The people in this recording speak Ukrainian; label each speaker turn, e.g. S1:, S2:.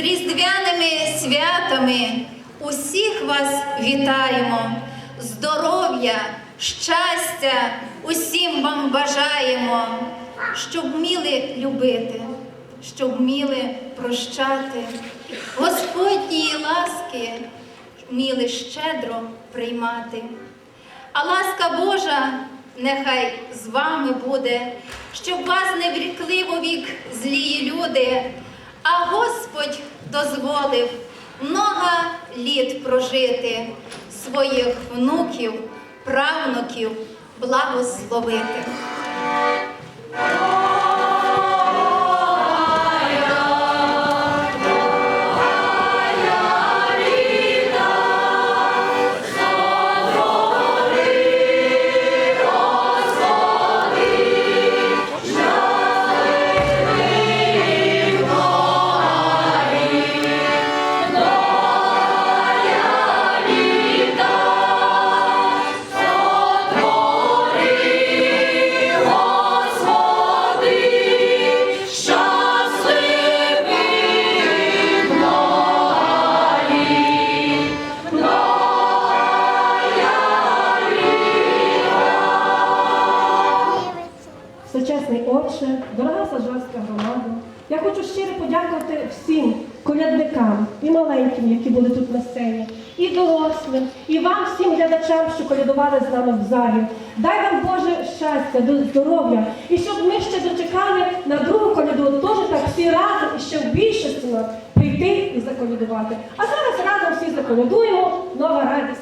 S1: різдвяними святами усіх вас вітаємо. Здоров'я, щастя усім вам бажаємо, щоб вміли любити, щоб вміли прощати, Господньої ласки вміли щедро приймати. А ласка Божа нехай з вами буде, щоб вас не врікли вовік злії люди, а Господь дозволив много літ прожити, своїх внуків, правнуків благословити.
S2: Отче, дорога Саджанська громада, я хочу щиро подякувати всім колядникам і маленьким, які були тут на сцені, і дорослим, і вам, всім глядачам, що колядували з нами в залі. Дай вам Боже щастя, здоров'я, і щоб ми ще дочекали на другу коляду, теж так всі разом і ще в більшості прийти і заколядувати. А зараз разом всі заколядуємо, нова радість.